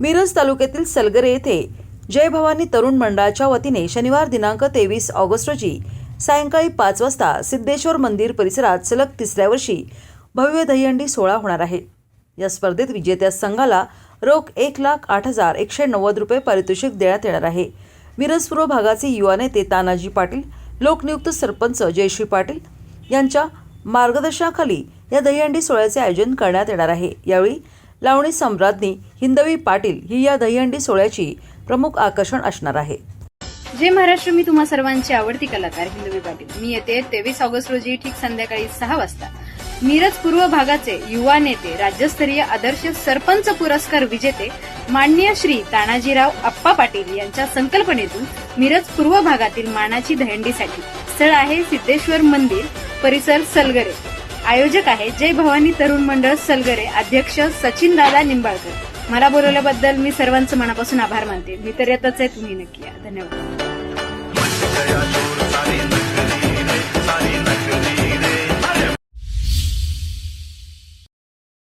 मिरज तालुक्यातील सलगरे येथे जय भवानी तरुण मंडळाच्या वतीने शनिवार दिनांक तेवीस ऑगस्ट रोजी सायंकाळी पाच वाजता सिद्धेश्वर मंदिर परिसरात सलग तिसऱ्या वर्षी भव्य दहीहंडी सोहळा होणार आहे. या स्पर्धेत विजेत्या संघाला रोख एक लाख आठ हजार एकशे नव्वद रुपये पारितोषिक देण्यात येणार आहे. मिरज पूर्व भागाचे युवा नेते तानाजी पाटील लोकनियुक्त सरपंच जयश्री पाटील यांच्या मार्गदर्शनाखाली या दहीहंडी सोहळ्याचे आयोजन करण्यात येणार आहे. यावेळी लावणी सम्राज्ञी हिंदवी पाटील ही या दहीहंडी सोहळ्याची प्रमुख आकर्षण असणार आहे. जय महाराष्ट्र मी तुम्हा सर्वांची आवडती कलाकार हिंदवी पाटील. मी येते तेवीस ऑगस्ट रोजी ठीक संध्याकाळी सहा वाजता. मिरज पूर्व भागाचे युवा नेते राज्यस्तरीय आदर्श सरपंच पुरस्कार विजेते माननीय श्री तानाजीराव अप्पा पाटील यांच्या संकल्पनेतून मिरज पूर्व भागातील मानाची दहंडीसाठी स्थळ आहे सिद्धेश्वर मंदिर परिसर सलगरे. आयोजक आहे जय भवानी तरुण मंडळ सलगरे अध्यक्ष सचिन दादा निंबाळकर. मला बोलवल्याबद्दल मी सर्वांचं मनापासून आभार मानते. मी तर येतच आहे तुम्ही नक्की धन्यवाद.